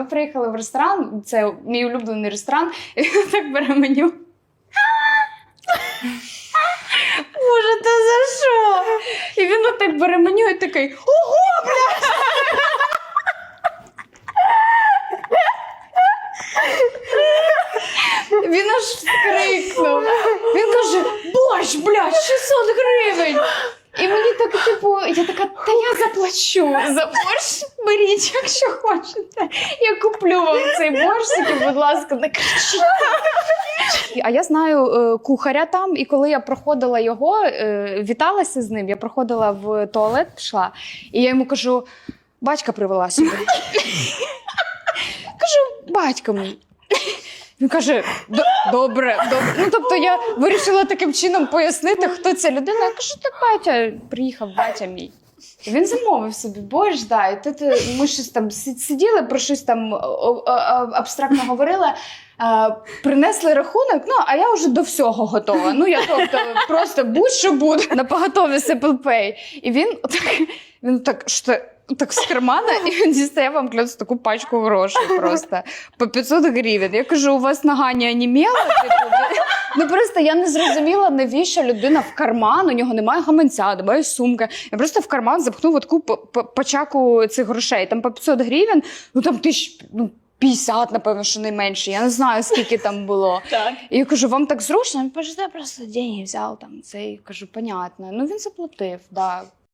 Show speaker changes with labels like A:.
A: Ми приїхали в ресторан, це мій улюблений ресторан, і він так бере меню. Боже, та за що? І він отак бере меню і такий: ого, бля! Він аж скрикнув. Він каже: борщ, блядь, 600 гривень. І мені так, типу, я заплачу за борщ. Беріть, якщо хочете. Я куплю вам цей борщ, тільки, будь ласка, не кричіть. А я знаю е, кухаря там, і коли я проходила його, е, віталася з ним, я проходила в туалет, пішла, і я йому кажу: батька привела сюди. Кажу, батько мій. Він каже: добре, добре. Ну тобто я вирішила таким чином пояснити, хто ця людина. Я кажу, так батя, приїхав батя мій. Він замовив собі борщ, да, і тут е, ми щось там сиділи, про щось там абстрактно говорили. е, принесли рахунок, ну а я вже до всього готова. Ну я тобто просто будь-що буде на поготові Simple Pay. І він так, він так що так з кармана, і він дістає вам клянусь, таку пачку грошей просто по 500 гривень. Я кажу, у вас нога не онімела? Типу, ну просто я не зрозуміла, навіщо людина в карман, у нього немає гаманця, немає сумки. Я просто в карман запхнув таку п- п- пачаку цих грошей. Там по 500 гривень, ну там тисяч, ну 50, напевно, що найменше. Я не знаю, скільки там було.
B: Так.
A: І я кажу, вам так зручно? Він каже, я просто деньги взяв там. цей. кажу, понятно. Ну він заплатив, да.